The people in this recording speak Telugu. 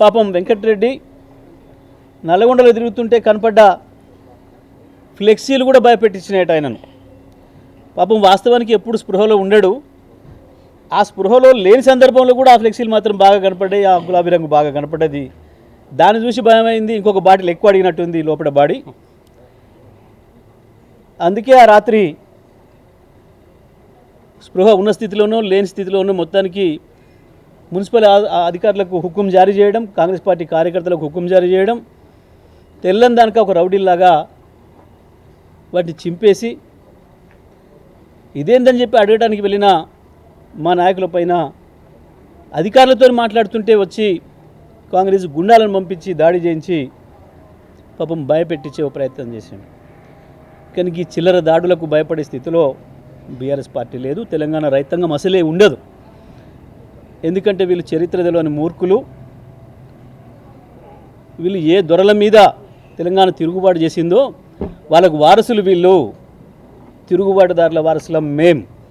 పాపం వెంకటరెడ్డి నల్లగొండలో తిరుగుతుంటే కనపడ్డ ఫ్లెక్సీలు కూడా భయపెట్టించినాయట ఆయనను. పాపం వాస్తవానికి ఎప్పుడు స్పృహలో ఉండడు. ఆ స్పృహలో లేని సందర్భంలో కూడా ఆ ఫ్లెక్సీలు మాత్రం బాగా కనపడ్డాయి ఆ గులాబీ రంగు బాగా కనపడ్డది. దాన్ని చూసి భయమైంది ఇంకొక బాటిల్ ఎక్కువ అడిగినట్టుంది లోపల బాడీ. అందుకే ఆ రాత్రి స్పృహ ఉన్న స్థితిలోనూ లేని స్థితిలోనూ మొత్తానికి మున్సిపల్ అధికారులకు హుకుం జారీ చేయడం కాంగ్రెస్ పార్టీ కార్యకర్తలకు హుకుం జారీ చేయడం తెల్లని దానిక ఒక రౌడీలాగా వాటిని చింపేసి ఇదేందని చెప్పి అడగడానికి వెళ్ళిన మా నాయకుల పైన అధికారులతో మాట్లాడుతుంటే వచ్చి కాంగ్రెస్ గుండాలను పంపించి దాడి చేయించి పాపం భయపెట్టించే ప్రయత్నం చేశాడు కానీ ఈ చిల్లర దాడులకు భయపడే స్థితిలో బీఆర్ఎస్ పార్టీ లేదు తెలంగాణ రైతాంగం అసలే ఉండదు. ఎందుకంటే వీళ్ళు చరిత్ర తెలియని మూర్ఖులు. వీళ్ళు ఏ దొరల మీద తెలంగాణ తిరుగుబాటు చేసిందో వాళ్ళకు వారసులు వీళ్ళు. తిరుగుబాటుదారుల వారసులం మేం.